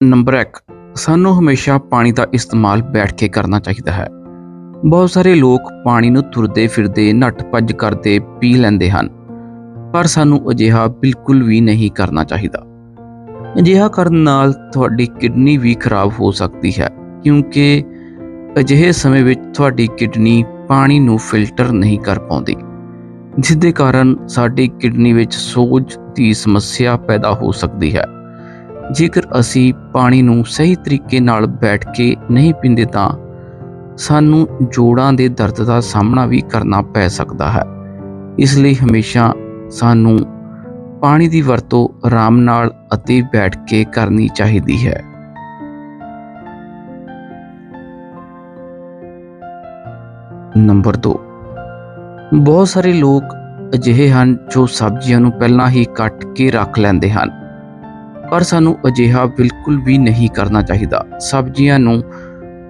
Number 1 ਸਾਨੂੰ ਹਮੇਸ਼ਾ ਪਾਣੀ ਦਾ ਇਸਤੇਮਾਲ ਬੈਠ ਕੇ ਕਰਨਾ ਚਾਹੀਦਾ ਹੈ। ਬਹੁਤ ਸਾਰੇ ਲੋਕ ਪਾਣੀ ਨੂੰ ਤੁਰਦੇ ਫਿਰਦੇ, ਨੱਠ ਭੱਜ ਕਰਦੇ, ਪੀ ਲੈਂਦੇ ਹਨ, ਪਰ ਸਾਨੂੰ ਅਜਿਹਾ ਬਿਲਕੁਲ ਵੀ ਨਹੀਂ ਕਰਨਾ ਚਾਹੀਦਾ। ਅਜਿਹਾ ਕਰਨ ਨਾਲ ਤੁਹਾਡੀ ਕਿਡਨੀ ਵੀ ਖਰਾਬ ਹੋ ਸਕਦੀ ਹੈ, ਕਿਉਂਕਿ ਅਜਿਹੇ ਸਮੇਂ ਵਿੱਚ ਤੁਹਾਡੀ ਕਿਡਨੀ ਪਾਣੀ ਨੂੰ ਫਿਲਟਰ ਨਹੀਂ ਕਰ ਪਾਉਂਦੀ, ਜਿਸ ਦੇ ਕਾਰਨ ਸਾਡੀ ਕਿਡਨੀ ਵਿੱਚ ਸੋਜ ਦੀ ਸਮੱਸਿਆ ਪੈਦਾ ਹੋ ਸਕਦੀ ਹੈ। ਜੇਕਰ ਅਸੀਂ ਪਾਣੀ ਨੂੰ ਸਹੀ ਤਰੀਕੇ ਨਾਲ ਬੈਠ ਕੇ ਨਹੀਂ ਪੀਂਦੇ ਤਾਂ ਸਾਨੂੰ ਜੋੜਾਂ ਦੇ ਦਰਦ ਦਾ ਸਾਹਮਣਾ ਵੀ ਕਰਨਾ ਪੈ ਸਕਦਾ ਹੈ। ਇਸ ਲਈ ਹਮੇਸ਼ਾ ਸਾਨੂੰ ਪਾਣੀ ਦੀ ਵਰਤੋਂ ਆਰਾਮ ਨਾਲ ਅਤੇ ਬੈਠ ਕੇ ਕਰਨੀ ਚਾਹੀਦੀ ਹੈ। ਨੰਬਰ 2 ਬਹੁਤ ਸਾਰੇ ਲੋਕ ਅਜਿਹੇ ਹਨ ਜੋ ਸਬਜ਼ੀਆਂ ਨੂੰ ਪਹਿਲਾਂ ਹੀ ਕੱਟ ਕੇ ਰੱਖ ਲੈਂਦੇ ਹਨ। ਪਰ ਸਾਨੂੰ ਅਜਿਹਾ ਬਿਲਕੁਲ ਵੀ ਨਹੀਂ ਕਰਨਾ ਚਾਹੀਦਾ। ਸਬਜ਼ੀਆਂ ਨੂੰ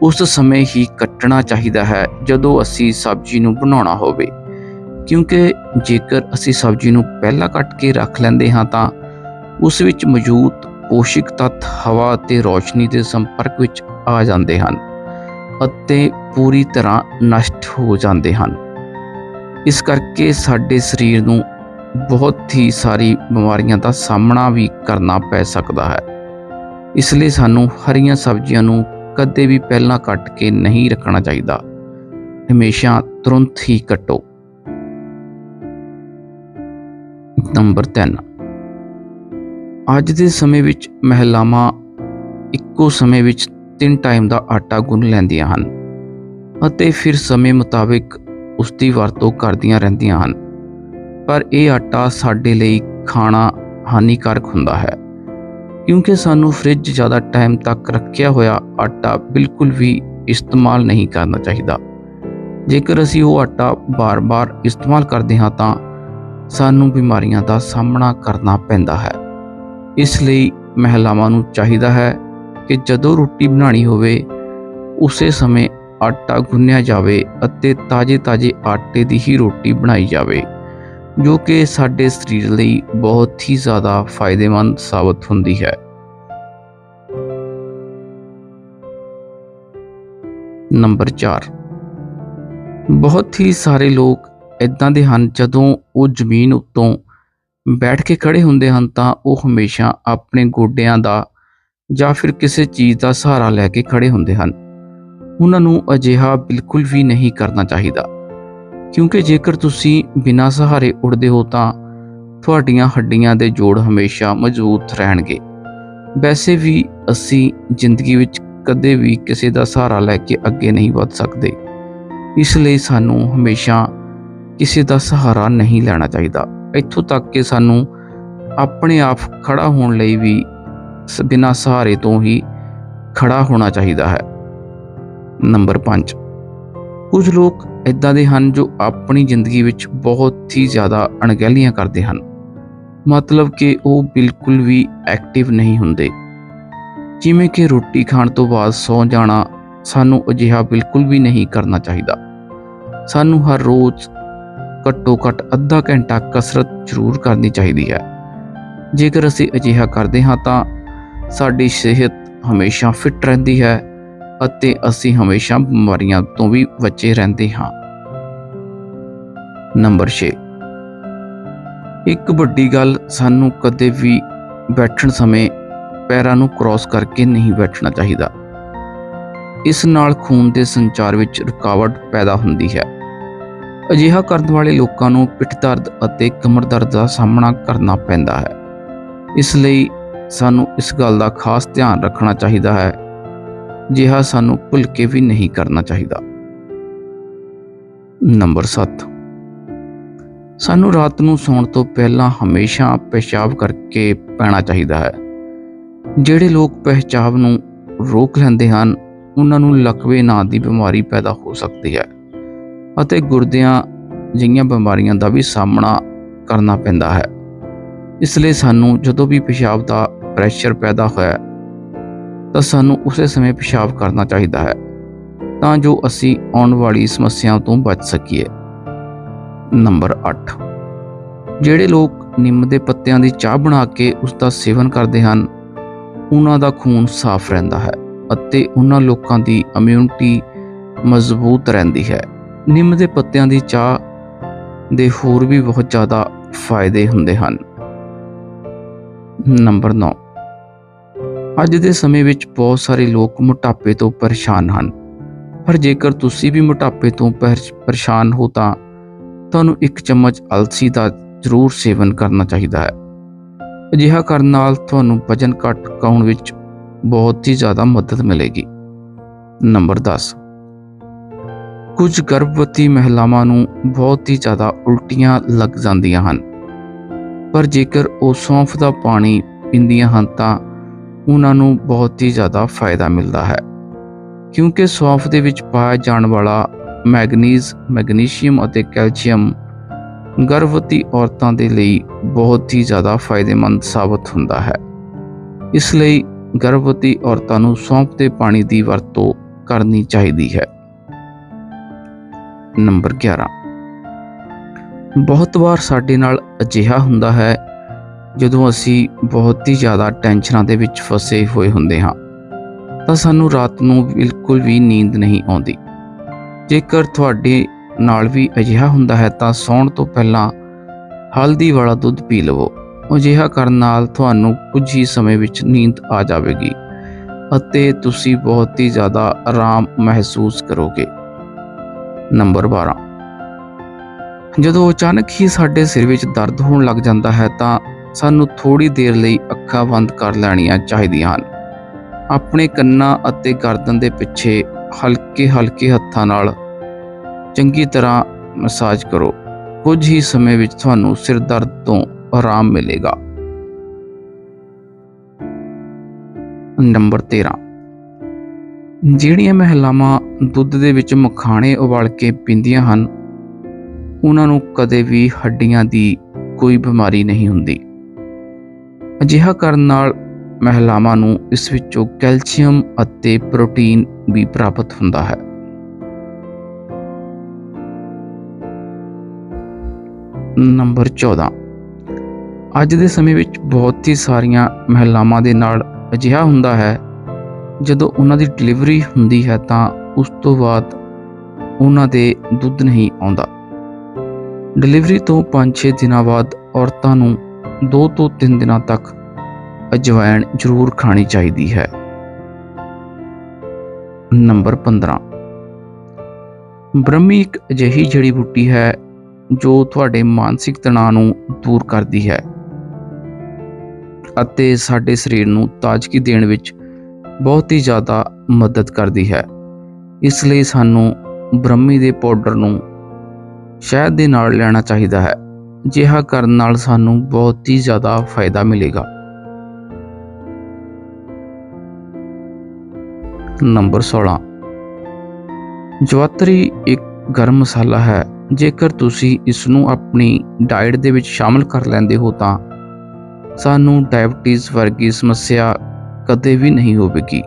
ਉਸ ਸਮੇਂ ਹੀ ਕੱਟਣਾ ਚਾਹੀਦਾ ਹੈ ਜਦੋਂ ਅਸੀਂ ਸਬਜ਼ੀ ਨੂੰ ਬਣਾਉਣਾ ਹੋਵੇ। ਕਿਉਂਕਿ ਜੇਕਰ ਅਸੀਂ ਸਬਜ਼ੀ ਨੂੰ ਪਹਿਲਾਂ ਕੱਟ ਕੇ ਰੱਖ ਲੈਂਦੇ ਹਾਂ ਤਾਂ ਉਸ ਵਿੱਚ ਮੌਜੂਦ ਪੋਸ਼ਕ ਤੱਤ, ਹਵਾ ਅਤੇ ਰੋਸ਼ਨੀ ਦੇ ਸੰਪਰਕ ਵਿੱਚ ਆ ਜਾਂਦੇ ਹਨ ਅਤੇ ਪੂਰੀ ਤਰ੍ਹਾਂ ਨਸ਼ਟ ਹੋ ਜਾਂਦੇ ਹਨ। ਇਸ ਕਰਕੇ ਸਾਡੇ ਸਰੀਰ ਨੂੰ ਬਹੁਤ ਹੀ ਸਾਰੀ ਬਿਮਾਰੀਆਂ ਦਾ ਸਾਹਮਣਾ ਵੀ ਕਰਨਾ ਪੈ ਸਕਦਾ ਹੈ। ਇਸ ਲਈ ਸਾਨੂੰ ਹਰੀਆਂ ਸਬਜ਼ੀਆਂ ਨੂੰ ਕਦੇ ਵੀ ਪਹਿਲਾਂ ਕੱਟ ਕੇ ਨਹੀਂ ਰੱਖਣਾ ਚਾਹੀਦਾ। ਹਮੇਸ਼ਾ ਤੁਰੰਤ ਹੀ ਕੱਟੋ। ਨੰਬਰ 3 ਅੱਜ ਦੇ ਸਮੇਂ ਵਿੱਚ ਮਹਿਲਾਵਾਂ ਇੱਕੋ ਸਮੇਂ ਵਿੱਚ ਤਿੰਨ ਟਾਈਮ ਦਾ ਆਟਾ ਗੁੰਨ ਲੈਂਦੀਆਂ ਹਨ ਅਤੇ ਫਿਰ ਸਮੇਂ ਮੁਤਾਬਿਕ ਉਸ ਦੀ ਵਰਤੋਂ ਕਰਦੀਆਂ ਰਹਿੰਦੀਆਂ ਹਨ। ਪਰ ਇਹ ਆਟਾ ਸਾਡੇ ਲਈ ਖਾਣਾ ਹਾਨੀਕਾਰਕ ਹੁੰਦਾ ਹੈ। ਕਿਉਂਕਿ ਸਾਨੂੰ ਫ੍ਰਿਜ ਜ਼ਿਆਦਾ ਟਾਈਮ ਤੱਕ ਰੱਖਿਆ ਹੋਇਆ ਆਟਾ ਬਿਲਕੁਲ ਵੀ ਇਸਤੇਮਾਲ ਨਹੀਂ ਕਰਨਾ ਚਾਹੀਦਾ। ਜੇਕਰ ਅਸੀਂ ਉਹ ਆਟਾ ਬਾਰ-ਬਾਰ ਇਸਤੇਮਾਲ ਕਰਦੇ ਹਾਂ ਤਾਂ ਸਾਨੂੰ ਬਿਮਾਰੀਆਂ ਦਾ ਸਾਹਮਣਾ ਕਰਨਾ ਪੈਂਦਾ ਹੈ। ਇਸ ਲਈ ਮਹਿਲਾਵਾਂ ਨੂੰ ਚਾਹੀਦਾ ਹੈ ਕਿ ਜਦੋਂ ਰੋਟੀ ਬਣਾਉਣੀ ਹੋਵੇ, ਉਸੇ ਸਮੇਂ ਆਟਾ ਗੁੰਨਿਆ ਜਾਵੇ ਅਤੇ ਤਾਜ਼ੇ-ਤਾਜ਼ੇ ਆਟੇ ਦੀ ਹੀ ਰੋਟੀ ਬਣਾਈ ਜਾਵੇ। ਜੋ ਕਿ ਸਾਡੇ ਸਰੀਰ ਲਈ ਬਹੁਤ ਹੀ ਜ਼ਿਆਦਾ ਫਾਇਦੇਮੰਦ ਸਾਬਤ ਹੁੰਦੀ ਹੈ। ਨੰਬਰ 4 ਬਹੁਤ ਹੀ ਸਾਰੇ ਲੋਕ ਇਦਾਂ ਦੇ ਹਨ, ਜਦੋਂ ਉਹ ਜ਼ਮੀਨ ਉੱਤੋਂ ਬੈਠ ਕੇ ਖੜੇ ਹੁੰਦੇ ਹਨ, ਤਾਂ ਉਹ ਹਮੇਸ਼ਾ ਆਪਣੇ ਗੋਡਿਆਂ ਦਾ ਜਾਂ ਫਿਰ ਕਿਸੇ ਚੀਜ਼ ਦਾ ਸਹਾਰਾ ਲੈ ਕੇ ਖੜੇ ਹੁੰਦੇ ਹਨ। ਉਹਨਾਂ ਨੂੰ ਅਜਿਹਾ ਬਿਲਕੁਲ ਵੀ ਨਹੀਂ ਕਰਨਾ ਚਾਹੀਦਾ। ਕਿਉਂਕਿ ਜੇਕਰ ਤੁਸੀਂ ਬਿਨਾਂ ਸਹਾਰੇ ਉੱਡਦੇ ਹੋ ਤਾਂ ਤੁਹਾਡੀਆਂ ਹੱਡੀਆਂ ਦੇ ਜੋੜ ਹਮੇਸ਼ਾ ਮਜ਼ਬੂਤ ਰਹਿਣਗੇ। ਵੈਸੇ ਵੀ ਅਸੀਂ ਜ਼ਿੰਦਗੀ ਵਿੱਚ ਕਦੇ ਵੀ ਕਿਸੇ ਦਾ ਸਹਾਰਾ ਲੈ ਕੇ ਅੱਗੇ ਨਹੀਂ ਵੱਧ ਸਕਦੇ। ਇਸ ਲਈ ਸਾਨੂੰ ਹਮੇਸ਼ਾ ਕਿਸੇ ਦਾ ਸਹਾਰਾ ਨਹੀਂ ਲੈਣਾ ਚਾਹੀਦਾ। ਇੱਥੋਂ ਤੱਕ ਕਿ ਸਾਨੂੰ ਆਪਣੇ ਆਪ ਖੜਾ ਹੋਣ ਲਈ ਵੀ ਸ- ਬਿਨਾਂ ਸਹਾਰੇ ਤੋਂ ਹੀ ਖੜਾ ਹੋਣਾ ਚਾਹੀਦਾ ਹੈ। ਨੰਬਰ 5 ਕੁਝ ਲੋਕ ਇਦਾਂ ਦੇ ਹਨ ਜੋ ਆਪਣੀ ਜ਼ਿੰਦਗੀ ਵਿੱਚ ਬਹੁਤ ਹੀ ਜ਼ਿਆਦਾ ਅਣਗਹਿਲੀਆਂ ਕਰਦੇ ਹਨ। ਮਤਲਬ ਕਿ ਉਹ ਬਿਲਕੁਲ ਵੀ ਐਕਟਿਵ ਨਹੀਂ ਹੁੰਦੇ। ਜਿਵੇਂ ਕਿ ਰੋਟੀ ਖਾਣ ਤੋਂ ਬਾਅਦ ਸੌ ਜਾਣਾ ਸਾਨੂੰ ਅਜਿਹਾ ਬਿਲਕੁਲ ਵੀ ਨਹੀਂ ਕਰਨਾ ਚਾਹੀਦਾ। ਸਾਨੂੰ ਹਰ ਰੋਜ਼ ਘੱਟੋ ਘੱਟ ਅੱਧਾ ਘੰਟਾ ਕਸਰਤ ਜ਼ਰੂਰ ਕਰਨੀ ਚਾਹੀਦੀ ਹੈ। ਜੇਕਰ ਅਸੀਂ ਅਜਿਹਾ ਕਰਦੇ ਹਾਂ ਤਾਂ ਸਾਡੀ ਸਿਹਤ ਹਮੇਸ਼ਾ ਫਿੱਟ ਰਹਿੰਦੀ ਹੈ ਅਤੇ ਅਸੀਂ ਹਮੇਸ਼ਾ ਬਿਮਾਰੀਆਂ ਤੋਂ ਵੀ ਬਚੇ ਰਹਿੰਦੇ ਹਾਂ। ਨੰਬਰ 6 ਇੱਕ ਵੱਡੀ ਗੱਲ, ਸਾਨੂੰ ਕਦੇ ਵੀ ਬੈਠਣ ਸਮੇਂ ਪੈਰਾਂ ਨੂੰ ਕ੍ਰਾਸ ਕਰਕੇ ਨਹੀਂ ਬੈਠਣਾ ਚਾਹੀਦਾ। ਇਸ ਨਾਲ ਖੂਨ ਦੇ ਸੰਚਾਰ ਵਿੱਚ ਰੁਕਾਵਟ ਪੈਦਾ ਹੁੰਦੀ ਹੈ। ਅਜਿਹਾ ਕਰਨ ਵਾਲੇ ਲੋਕਾਂ ਨੂੰ ਪਿੱਠ ਦਰਦ ਅਤੇ ਕਮਰ ਦਰਦ ਦਾ ਸਾਹਮਣਾ ਕਰਨਾ ਪੈਂਦਾ ਹੈ। ਇਸ ਲਈ ਸਾਨੂੰ ਇਸ ਗੱਲ ਦਾ ਖਾਸ ਧਿਆਨ ਰੱਖਣਾ ਚਾਹੀਦਾ ਹੈ ਜਿਹਾ ਸਾਨੂੰ ਭੁੱਲ ਕੇ ਵੀ ਨਹੀਂ ਕਰਨਾ ਚਾਹੀਦਾ। ਨੰਬਰ 7 ਸਾਨੂੰ ਰਾਤ ਨੂੰ ਸੌਣ ਤੋਂ ਪਹਿਲਾਂ ਹਮੇਸ਼ਾ ਪਿਸ਼ਾਬ ਕਰਕੇ ਪੈਣਾ ਚਾਹੀਦਾ ਹੈ। ਜਿਹੜੇ ਲੋਕ ਪਿਸ਼ਾਬ ਨੂੰ ਰੋਕ ਲੈਂਦੇ ਹਨ, ਉਹਨਾਂ ਨੂੰ ਲਕਵੇ ਨਾਂ ਦੀ ਬਿਮਾਰੀ ਪੈਦਾ ਹੋ ਸਕਦੀ ਹੈ ਅਤੇ ਗੁਰਦਿਆਂ ਜਿਹੀਆਂ ਬਿਮਾਰੀਆਂ ਦਾ ਵੀ ਸਾਹਮਣਾ ਕਰਨਾ ਪੈਂਦਾ ਹੈ। ਇਸ ਲਈ ਸਾਨੂੰ ਜਦੋਂ ਵੀ ਪਿਸ਼ਾਬ ਦਾ ਪ੍ਰੈਸ਼ਰ ਪੈਦਾ ਹੋਇਆ ਤਾਂ ਸਾਨੂੰ ਉਸੇ ਸਮੇਂ ਪਿਸ਼ਾਬ ਕਰਨਾ ਚਾਹੀਦਾ ਹੈ, ਤਾਂ ਜੋ ਅਸੀਂ ਆਉਣ ਵਾਲੀ ਸਮੱਸਿਆਵਾਂ ਤੋਂ ਬਚ ਸਕੀਏ। ਨੰਬਰ 8 ਜਿਹੜੇ ਲੋਕ ਨਿੰਮ ਦੇ ਪੱਤਿਆਂ ਦੀ ਚਾਹ ਬਣਾ ਕੇ ਉਸ ਦਾ ਸੇਵਨ ਕਰਦੇ ਹਨ, ਉਹਨਾਂ ਦਾ ਖੂਨ ਸਾਫ਼ ਰਹਿੰਦਾ ਹੈ ਅਤੇ ਉਹਨਾਂ ਲੋਕਾਂ ਦੀ ਇਮਿਊਨਿਟੀ ਮਜ਼ਬੂਤ ਰਹਿੰਦੀ ਹੈ। ਨਿੰਮ ਦੇ ਪੱਤਿਆਂ ਦੀ ਚਾਹ ਦੇ ਹੋਰ ਵੀ ਬਹੁਤ ਜ਼ਿਆਦਾ ਫਾਇਦੇ ਹੁੰਦੇ ਹਨ। ਨੰਬਰ 9 ਅੱਜ ਦੇ ਸਮੇਂ ਵਿੱਚ ਬਹੁਤ ਸਾਰੇ ਲੋਕ ਮੋਟਾਪੇ ਤੋਂ ਪਰੇਸ਼ਾਨ ਹਨ। ਪਰ ਜੇਕਰ ਤੁਸੀਂ ਵੀ ਮੋਟਾਪੇ ਤੋਂ ਪਰੇਸ਼- ਪਰੇਸ਼ਾਨ ਹੋ ਤਾਂ ਤੁਹਾਨੂੰ ਇੱਕ ਚਮਚ ਅਲਸੀ ਦਾ ਜ਼ਰੂਰ ਸੇਵਨ ਕਰਨਾ ਚਾਹੀਦਾ ਹੈ। ਅਜਿਹਾ ਕਰਨ ਨਾਲ ਤੁਹਾਨੂੰ ਵਜਨ ਘੱਟ ਕਾਉਣ ਵਿੱਚ ਬਹੁਤ ਹੀ ਜ਼ਿਆਦਾ ਮਦਦ ਮਿਲੇਗੀ। ਨੰਬਰ 10 ਕੁਝ ਗਰਭਵਤੀ ਮਹਿਲਾਵਾਂ ਨੂੰ ਬਹੁਤ ਹੀ ਜ਼ਿਆਦਾ ਉਲਟੀਆਂ ਲੱਗ ਜਾਂਦੀਆਂ ਹਨ। ਪਰ ਜੇਕਰ ਉਹ ਸੌਂਫ ਦਾ ਪਾਣੀ ਪੀਂਦੀਆਂ ਹਨ ਤਾਂ ਉਹਨਾਂ ਨੂੰ ਬਹੁਤ ਹੀ ਜ਼ਿਆਦਾ ਫਾਇਦਾ ਮਿਲਦਾ ਹੈ। ਕਿਉਂਕਿ ਸੌਂਫ ਦੇ ਵਿੱਚ ਪਾਇਆ ਜਾਣ ਵਾਲਾ ਮੈਗਨੀਜ਼, ਮੈਗਨੀਸ਼ੀਅਮ ਅਤੇ ਕੈਲਸ਼ੀਅਮ ਗਰਭਵਤੀ ਔਰਤਾਂ ਦੇ ਲਈ ਬਹੁਤ ਹੀ ਜ਼ਿਆਦਾ ਫਾਇਦੇਮੰਦ ਸਾਬਤ ਹੁੰਦਾ ਹੈ। ਇਸ ਲਈ ਗਰਭਵਤੀ ਔਰਤਾਂ ਨੂੰ ਸੌਂਫ ਦੇ ਪਾਣੀ ਦੀ ਵਰਤੋਂ ਕਰਨੀ ਚਾਹੀਦੀ ਹੈ। ਨੰਬਰ 11 ਬਹੁਤ ਵਾਰ ਸਾਡੇ ਨਾਲ ਅਜਿਹਾ ਹੁੰਦਾ ਹੈ ਜਦੋਂ ਅਸੀਂ ਬਹੁਤ ਹੀ ਜ਼ਿਆਦਾ ਟੈਨਸ਼ਨਾਂ ਦੇ ਵਿੱਚ ਫਸੇ ਹੋਏ ਹੁੰਦੇ ਹਾਂ, ਤਾਂ ਸਾਨੂੰ ਰਾਤ ਨੂੰ ਬਿਲਕੁਲ ਵੀ ਨੀਂਦ ਨਹੀਂ ਆਉਂਦੀ। ਜੇਕਰ ਤੁਹਾਡੇ ਨਾਲ ਵੀ ਅਜਿਹਾ ਹੁੰਦਾ ਹੈ, ਤਾਂ ਸੌਣ ਤੋਂ ਪਹਿਲਾਂ ਹਲਦੀ ਵਾਲਾ ਦੁੱਧ ਪੀ ਲਵੋ। ਅਜਿਹਾ ਕਰਨ ਨਾਲ ਤੁਹਾਨੂੰ ਕੁਝ ਹੀ ਸਮੇਂ ਵਿੱਚ ਨੀਂਦ ਆ ਜਾਵੇਗੀ ਅਤੇ ਤੁਸੀਂ ਬਹੁਤ ਹੀ ਜ਼ਿਆਦਾ ਆਰਾਮ ਮਹਿਸੂਸ ਕਰੋਗੇ। ਨੰਬਰ 12 ਜਦੋਂ ਅਚਾਨਕ ਹੀ ਸਾਡੇ ਸਿਰ ਵਿੱਚ ਦਰਦ ਹੋਣ ਲੱਗ ਜਾਂਦਾ ਹੈ, ਤਾਂ ਸਾਨੂੰ ਥੋੜੀ ਦੇਰ ਲਈ ਅੱਖਾਂ ਬੰਦ ਕਰ ਲੈਣੀਆਂ ਚਾਹੀਦੀਆਂ ਹਨ। ਆਪਣੇ ਕੰਨਾਂ ਅਤੇ ਗਰਦਨ ਦੇ ਪਿੱਛੇ ਹਲਕੇ ਹਲਕੇ ਹੱਥਾਂ ਨਾਲ ਚੰਗੀ ਤਰ੍ਹਾਂ ਮਸਾਜ ਕਰੋ। ਕੁਝ ਹੀ ਸਮੇਂ ਵਿੱਚ ਤੁਹਾਨੂੰ ਸਿਰ ਦਰਦ ਤੋਂ ਆਰਾਮ ਮਿਲੇਗਾ। ਨੰਬਰ 13 ਜਿਹੜੀਆਂ ਮਹਿਲਾਵਾਂ ਦੁੱਧ ਦੇ ਵਿੱਚ ਮਖਾਣੇ ਉਬਾਲ ਕੇ ਪੀਂਦੀਆਂ ਹਨ, ਉਹਨਾਂ ਨੂੰ ਕਦੇ ਵੀ ਹੱਡੀਆਂ ਦੀ ਕੋਈ ਬਿਮਾਰੀ ਨਹੀਂ ਹੁੰਦੀ। ਅਜਿਹਾ ਕਰਨ ਨਾਲ ਮਹਿਲਾਵਾਂ ਨੂੰ ਇਸ ਵਿੱਚੋਂ ਕੈਲਸ਼ੀਅਮ ਅਤੇ ਪ੍ਰੋਟੀਨ ਵੀ ਪ੍ਰਾਪਤ ਹੁੰਦਾ ਹੈ। ਨੰਬਰ 14 ਅੱਜ ਦੇ ਸਮੇਂ ਵਿੱਚ ਬਹੁਤ ਹੀ ਸਾਰੀਆਂ ਮਹਿਲਾਵਾਂ ਦੇ ਨਾਲ ਅਜਿਹਾ ਹੁੰਦਾ ਹੈ, ਜਦੋਂ ਉਹਨਾਂ ਦੀ ਡਿਲੀਵਰੀ ਹੁੰਦੀ ਹੈ ਤਾਂ ਉਸ ਤੋਂ ਬਾਅਦ ਉਹਨਾਂ ਦੇ ਦੁੱਧ ਨਹੀਂ ਆਉਂਦਾ। ਡਿਲੀਵਰੀ ਤੋਂ 5-6 ਦਿਨਾਂ ਬਾਅਦ ਔਰਤਾਂ ਨੂੰ 2 ਤੋਂ 3 ਦਿਨਾਂ ਤੱਕ ਅਜਵਾਇਣ ਜ਼ਰੂਰ ਖਾਣੀ ਚਾਹੀਦੀ ਹੈ। ਨੰਬਰ 15 ਬ੍ਰਹਮੀ ਇੱਕ ਅਜਿਹੀ ਜੜੀ ਬੂਟੀ ਹੈ ਜੋ ਤੁਹਾਡੇ ਮਾਨਸਿਕ ਤਣਾਅ ਨੂੰ ਦੂਰ ਕਰਦੀ ਹੈ ਅਤੇ ਸਾਡੇ ਸਰੀਰ ਨੂੰ ਤਾਜ਼ਗੀ ਦੇਣ ਵਿੱਚ ਬਹੁਤ ਹੀ ਜ਼ਿਆਦਾ ਮਦਦ ਕਰਦੀ ਹੈ। ਇਸ ਲਈ ਸਾਨੂੰ ਬ੍ਰਹਮੀ ਦੇ ਪਾਊਡਰ ਨੂੰ ਸ਼ਹਿਦ ਦੇ ਨਾਲ ਲੈਣਾ ਚਾਹੀਦਾ ਹੈ। ਅਜਿਹਾ ਕਰਨ ਨਾਲ ਸਾਨੂੰ ਬਹੁਤ ਹੀ ਜ਼ਿਆਦਾ ਫਾਇਦਾ ਮਿਲੇਗਾ। ਨੰਬਰ 16 ਜਵਾਤਰੀ ਇੱਕ ਗਰਮ ਮਸਾਲਾ ਹੈ। ਜੇਕਰ ਤੁਸੀਂ ਇਸ ਨੂੰ ਆਪਣੀ ਡਾਈਟ ਦੇ ਵਿੱਚ ਸ਼ਾਮਲ ਕਰ ਲੈਂਦੇ ਹੋ ਤਾਂ ਸਾਨੂੰ ਡਾਇਬਟੀਜ਼ ਵਰਗੀ ਸਮੱਸਿਆ ਕਦੇ ਵੀ ਨਹੀਂ ਹੋਵੇਗੀ।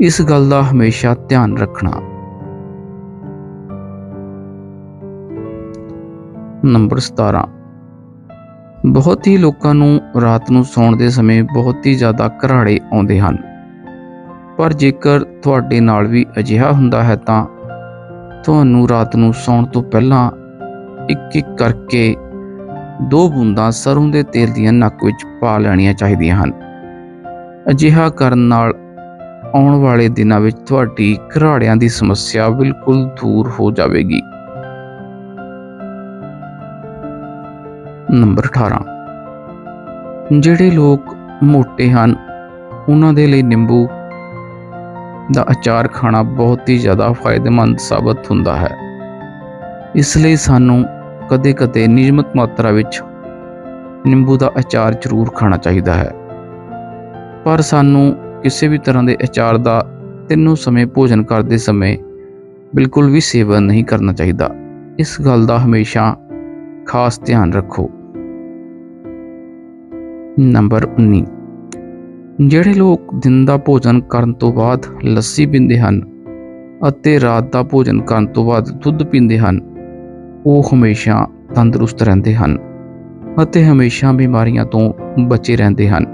ਇਸ ਗੱਲ ਦਾ ਹਮੇਸ਼ਾ ਧਿਆਨ ਰੱਖਣਾ। ਨੰਬਰ 17 ਬਹੁਤ ਹੀ ਲੋਕਾਂ ਨੂੰ ਰਾਤ ਨੂੰ ਸੌਣ ਦੇ ਸਮੇਂ ਬਹੁਤ ਹੀ ਜ਼ਿਆਦਾ ਘਰਾੜੇ ਆਉਂਦੇ ਹਨ। ਪਰ ਜੇਕਰ ਤੁਹਾਡੇ ਨਾਲ ਵੀ ਅਜਿਹਾ ਹੁੰਦਾ ਹੈ ਤਾਂ ਤੁਹਾਨੂੰ ਰਾਤ ਨੂੰ ਸੌਣ ਤੋਂ ਪਹਿਲਾਂ ਇੱਕ ਇੱਕ ਕਰਕੇ ਦੋ ਬੂੰਦਾਂ ਸਰੋਂ ਦੇ ਤੇਲ ਦੀਆਂ ਨੱਕ ਵਿੱਚ ਪਾ ਲੈਣੀਆਂ ਚਾਹੀਦੀਆਂ ਹਨ। ਅਜਿਹਾ ਕਰਨ ਨਾਲ ਆਉਣ ਵਾਲੇ ਦਿਨਾਂ ਵਿੱਚ ਤੁਹਾਡੀ ਘਰਾੜਿਆਂ ਦੀ ਸਮੱਸਿਆ ਬਿਲਕੁਲ ਦੂਰ ਹੋ ਜਾਵੇਗੀ। ਨੰਬਰ 18 ਜਿਹੜੇ ਲੋਕ ਮੋਟੇ ਹਨ, ਉਹਨਾਂ ਦੇ ਲਈ ਨਿੰਬੂ ਦਾ ਅਚਾਰ ਖਾਣਾ ਬਹੁਤ ਹੀ ਜ਼ਿਆਦਾ ਫਾਇਦੇਮੰਦ ਸਾਬਤ ਹੁੰਦਾ ਹੈ। ਇਸ ਲਈ ਸਾਨੂੰ ਕਦੇ-ਕਦੇ ਨਿਯਮਤ ਮਾਤਰਾ ਵਿੱਚ ਨਿੰਬੂ ਦਾ ਅਚਾਰ ਜ਼ਰੂਰ ਖਾਣਾ ਚਾਹੀਦਾ ਹੈ। ਪਰ ਸਾਨੂੰ ਕਿਸੇ ਵੀ ਤਰ੍ਹਾਂ ਦੇ ਅਚਾਰ ਦਾ ਤਿੰਨੋਂ ਸਮੇਂ ਭੋਜਨ ਕਰਦੇ ਸਮੇਂ ਬਿਲਕੁਲ ਵੀ ਸੇਵਨ ਨਹੀਂ ਕਰਨਾ ਚਾਹੀਦਾ। ਇਸ ਗੱਲ ਦਾ ਹਮੇਸ਼ਾ ਖਾਸ ਧਿਆਨ ਰੱਖੋ। ਨੰਬਰ 19 ਜਿਹੜੇ ਲੋਕ ਦਿਨ ਦਾ ਭੋਜਨ ਕਰਨ ਤੋਂ ਬਾਅਦ ਲੱਸੀ ਪੀਂਦੇ ਹਨ ਅਤੇ ਰਾਤ ਦਾ ਭੋਜਨ ਕਰਨ ਤੋਂ ਬਾਅਦ ਦੁੱਧ ਪੀਂਦੇ ਹਨ, ਉਹ ਹਮੇਸ਼ਾ ਤੰਦਰੁਸਤ ਰਹਿੰਦੇ ਹਨ ਅਤੇ ਹਮੇਸ਼ਾ ਬਿਮਾਰੀਆਂ ਤੋਂ ਬਚੇ ਰਹਿੰਦੇ ਹਨ।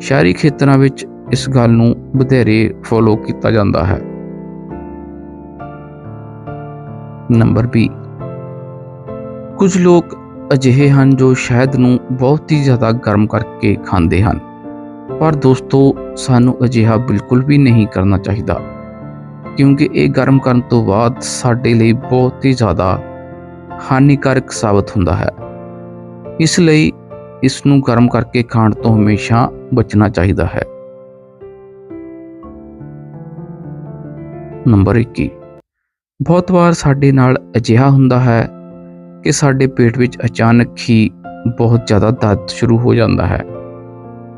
ਸ਼ਹਿਰੀ ਖੇਤਰਾਂ ਵਿੱਚ ਇਸ ਗੱਲ ਨੂੰ ਵਧੇਰੇ ਫੋਲੋ ਕੀਤਾ ਜਾਂਦਾ ਹੈ। ਨੰਬਰ 20 ਕੁਝ ਲੋਕ ਅਜਿਹੇ ਹਨ ਜੋ ਸ਼ਹਿਦ ਨੂੰ ਬਹੁਤ ਹੀ ਜ਼ਿਆਦਾ ਗਰਮ ਕਰਕੇ ਖਾਂਦੇ ਹਨ। ਪਰ ਦੋਸਤੋ, ਸਾਨੂੰ ਅਜਿਹਾ ਬਿਲਕੁਲ ਵੀ ਨਹੀਂ ਕਰਨਾ ਚਾਹੀਦਾ, ਕਿਉਂਕਿ ਇਹ ਗਰਮ ਕਰਨ ਤੋਂ ਬਾਅਦ ਸਾਡੇ ਲਈ ਬਹੁਤ ਹੀ ਜ਼ਿਆਦਾ ਹਾਨੀਕਾਰਕ ਸਾਬਤ ਹੁੰਦਾ ਹੈ। ਇਸ ਲਈ ਇਸ ਨੂੰ ਗਰਮ ਕਰਕੇ ਖਾਣ ਤੋਂ ਹਮੇਸ਼ਾ ਬਚਣਾ ਚਾਹੀਦਾ ਹੈ। ਨੰਬਰ 21 ਬਹੁਤ ਵਾਰ ਸਾਡੇ ਨਾਲ ਅਜਿਹਾ ਹੁੰਦਾ ਹੈ ਕਿ ਸਾਡੇ ਪੇਟ ਵਿੱਚ ਅਚਾਨਕ ਹੀ ਬਹੁਤ ਜ਼ਿਆਦਾ ਦਰਦ ਸ਼ੁਰੂ ਹੋ ਜਾਂਦਾ ਹੈ।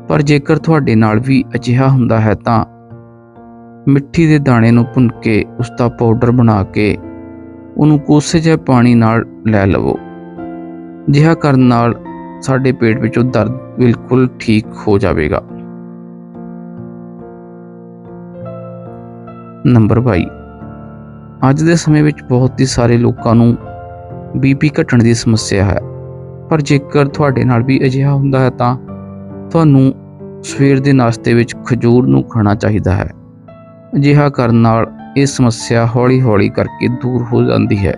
ਪਰ ਜੇਕਰ ਤੁਹਾਡੇ ਨਾਲ ਵੀ ਅਜਿਹਾ ਹੁੰਦਾ ਹੈ ਤਾਂ ਮਿੱਠੀ ਦੇ ਦਾਣੇ ਨੂੰ ਭੁੰਨ ਕੇ ਉਸ ਦਾ ਪਾਊਡਰ ਬਣਾ ਕੇ ਉਹਨੂੰ ਕੋਸੇ ਜਿਹੇ ਪਾਣੀ ਨਾਲ ਲੈ ਲਵੋ। ਜਿਹਾ ਕਰਨ ਨਾਲ ਸਾਡੇ ਪੇਟ ਵਿੱਚੋਂ ਦਰਦ ਬਿਲਕੁਲ ਠੀਕ ਹੋ ਜਾਵੇਗਾ। ਨੰਬਰ 22 ਅੱਜ ਦੇ ਸਮੇਂ ਵਿੱਚ ਬਹੁਤ ਹੀ ਸਾਰੇ ਲੋਕਾਂ ਨੂੰ ਬੀਪੀ ਘਟਣ ਦੀ ਸਮੱਸਿਆ ਹੈ। ਪਰ ਜੇਕਰ ਤੁਹਾਡੇ ਨਾਲ ਵੀ ਅਜਿਹਾ ਹੁੰਦਾ ਹੈ ਤਾਂ ਤੁਹਾਨੂੰ ਸਵੇਰ ਦੇ ਨਾਸ਼ਤੇ ਵਿੱਚ ਖਜੂਰ ਨੂੰ ਖਾਣਾ ਚਾਹੀਦਾ ਹੈ। ਅਜਿਹਾ ਕਰਨ ਨਾਲ ਇਹ ਸਮੱਸਿਆ ਹੌਲੀ-ਹੌਲੀ ਕਰਕੇ ਦੂਰ ਹੋ ਜਾਂਦੀ ਹੈ।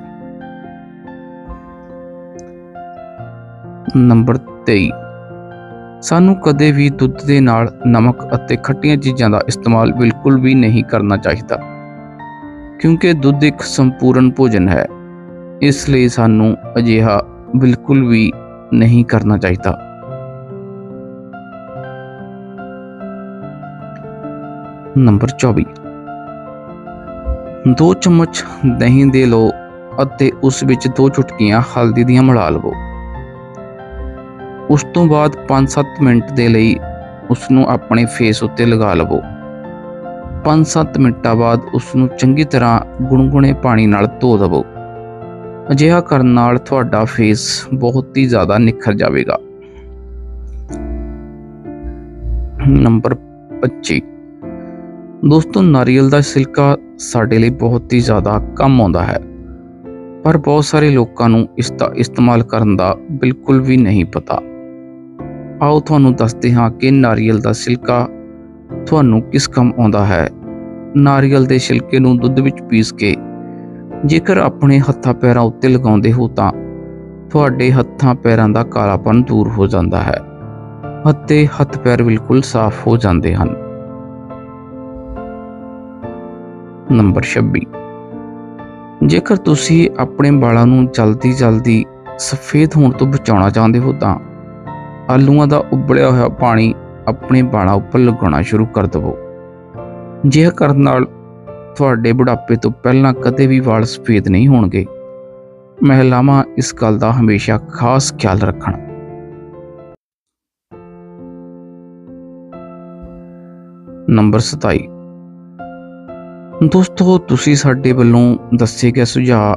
ਨੰਬਰ 23 ਸਾਨੂੰ ਕਦੇ ਵੀ ਦੁੱਧ ਦੇ ਨਾਲ ਨਮਕ ਅਤੇ ਖੱਟੀਆਂ ਚੀਜ਼ਾਂ ਦਾ ਇਸਤੇਮਾਲ ਬਿਲਕੁਲ ਵੀ ਨਹੀਂ ਕਰਨਾ ਚਾਹੀਦਾ। ਕਿਉਂਕਿ ਦੁੱਧ ਇੱਕ ਸੰਪੂਰਨ ਭੋਜਨ ਹੈ। ਇਸ ਲਈ ਸਾਨੂੰ ਅਜਿਹਾ ਬਿਲਕੁਲ ਵੀ ਨਹੀਂ ਕਰਨਾ ਚਾਹੀਦਾ। ਨੰਬਰ 24 ਦੋ ਚਮਚ ਦਹੀਂ ਦੇ ਲਓ ਅਤੇ ਉਸ ਵਿੱਚ ਦੋ ਚੁਟਕੀਆਂ ਹਲਦੀ ਦੀਆਂ ਮਿਲਾ ਲਵੋ। ਉਸ ਤੋਂ ਬਾਅਦ 5-7 ਮਿੰਟ ਦੇ ਲਈ ਉਸ ਨੂੰ ਆਪਣੇ ਫੇਸ ਉੱਤੇ ਲਗਾ ਲਵੋ। 5-7 ਮਿੰਟਾਂ ਬਾਅਦ ਉਸ ਨੂੰ ਚੰਗੀ ਤਰ੍ਹਾਂ ਗੁਣਗੁਣੇ ਪਾਣੀ ਨਾਲ ਧੋ ਦਵੋ ਅਜਿਹਾ ਕਰਨ ਨਾਲ ਤੁਹਾਡਾ ਫੇਸ ਬਹੁਤ ਹੀ ਜ਼ਿਆਦਾ ਨਿਖਰ ਜਾਵੇਗਾ। ਨੰਬਰ 25 ਦੋਸਤੋ, ਨਾਰੀਅਲ ਦਾ ਸਿਲਕਾ ਸਾਡੇ ਲਈ ਬਹੁਤ ਹੀ ਜ਼ਿਆਦਾ ਕੰਮ ਆਉਂਦਾ ਹੈ। ਪਰ ਬਹੁਤ ਸਾਰੇ ਲੋਕਾਂ ਨੂੰ ਇਸ ਦਾ ਇਸਤੇਮਾਲ ਕਰਨ ਦਾ ਬਿਲਕੁਲ ਵੀ ਨਹੀਂ ਪਤਾ। ਆਓ ਤੁਹਾਨੂੰ ਦੱਸਦੇ ਹਾਂ ਕਿ ਨਾਰੀਅਲ ਦਾ ਸਿਲਕਾ ਤੁਹਾਨੂੰ ਕਿਸ ਕੰਮ ਆਉਂਦਾ ਹੈ। ਨਾਰੀਅਲ ਦੇ ਛਿਲਕੇ ਨੂੰ ਦੁੱਧ ਵਿੱਚ ਪੀਸ ਕੇ ਜੇਕਰ ਆਪਣੇ ਹੱਥਾਂ ਪੈਰਾਂ ਉੱਤੇ ਲਗਾਉਂਦੇ ਹੋ ਤਾਂ ਤੁਹਾਡੇ ਹੱਥਾਂ ਪੈਰਾਂ ਦਾ ਕਾਲਾਪਨ ਦੂਰ ਹੋ ਜਾਂਦਾ ਹੈ ਅਤੇ ਹੱਥ ਪੈਰ ਬਿਲਕੁਲ ਸਾਫ਼ ਹੋ ਜਾਂਦੇ ਹਨ। ਨੰਬਰ 26 ਜੇਕਰ ਤੁਸੀਂ ਆਪਣੇ ਵਾਲਾਂ ਨੂੰ ਜਲਦੀ-ਜਲਦੀ ਸਫੇਦ ਹੋਣ ਤੋਂ ਬਚਾਉਣਾ ਚਾਹੁੰਦੇ ਹੋ ਤਾਂ ਆਲੂਆਂ ਦਾ ਉਬਲਿਆ ਹੋਇਆ ਪਾਣੀ ਆਪਣੇ ਵਾਲਾਂ ਉੱਪਰ ਲਗਾਉਣਾ ਸ਼ੁਰੂ ਕਰ ਦਿਵੋ। ਜਿਹ ਕਰਨ ਨਾਲ ਤੁਹਾਡੇ ਬੁਢਾਪੇ ਤੋਂ ਪਹਿਲਾਂ ਕਦੇ ਵੀ ਵਾਲ ਸਫੇਦ ਨਹੀਂ ਹੋਣਗੇ। ਮਹਿਲਾਵਾਂ ਇਸ ਗੱਲ ਦਾ ਹਮੇਸ਼ਾ ਖਾਸ ਖਿਆਲ ਰੱਖਣ। ਨੰਬਰ 27 ਦੋਸਤੋ, ਤੁਸੀਂ ਸਾਡੇ ਵੱਲੋਂ ਦੱਸੇ ਗਏ ਸੁਝਾਅ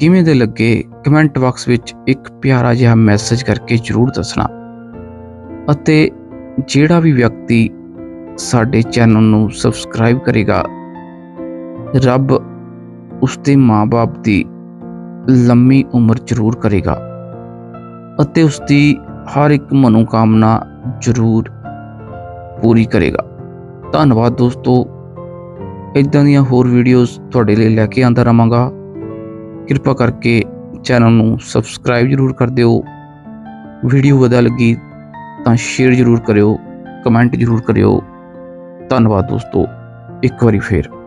ਕਿਵੇਂ ਦੇ ਲੱਗੇ? ਕਮੈਂਟ ਬਾਕਸ ਵਿੱਚ ਇੱਕ ਪਿਆਰਾ ਜਿਹਾ ਮੈਸੇਜ ਕਰਕੇ ਜਰੂਰ ਦੱਸਣਾ। ਅਤੇ ਜਿਹੜਾ ਵੀ ਵਿਅਕਤੀ ਸਾਡੇ ਚੈਨਲ ਨੂੰ ਸਬਸਕ੍ਰਾਈਬ ਕਰੇਗਾ ਰੱਬ ਉਸਦੇ ਮਾਪੇ ਦੀ ਲੰਮੀ ਉਮਰ ਜ਼ਰੂਰ ਕਰੇਗਾ ਅਤੇ ਉਸਦੀ ਹਰ ਇੱਕ ਮਨੋਕਾਮਨਾ ਜ਼ਰੂਰ ਪੂਰੀ ਕਰੇਗਾ। ਧੰਨਵਾਦ ਦੋਸਤੋ। ਇਦਾਂ ਦੀਆਂ ਹੋਰ ਵੀਡੀਓਜ਼ ਤੁਹਾਡੇ ਲਈ ਲੈ ਕੇ ਆਂਦਾ ਰਹਾਂਗਾ ਕਿਰਪਾ ਕਰਕੇ ਚੈਨਲ ਨੂੰ ਸਬਸਕ੍ਰਾਈਬ ਜ਼ਰੂਰ ਕਰ ਦਿਓ। ਵੀਡੀਓ ਵਧੀਆ ਲੱਗੀ ਤਾਂ ਸ਼ੇਅਰ ਜ਼ਰੂਰ ਕਰਿਓ ਕਮੈਂਟ ਜ਼ਰੂਰ ਕਰਿਓ। ਧੰਨਵਾਦ ਦੋਸਤੋ। ਇੱਕ ਵਾਰੀ ਫੇਰ।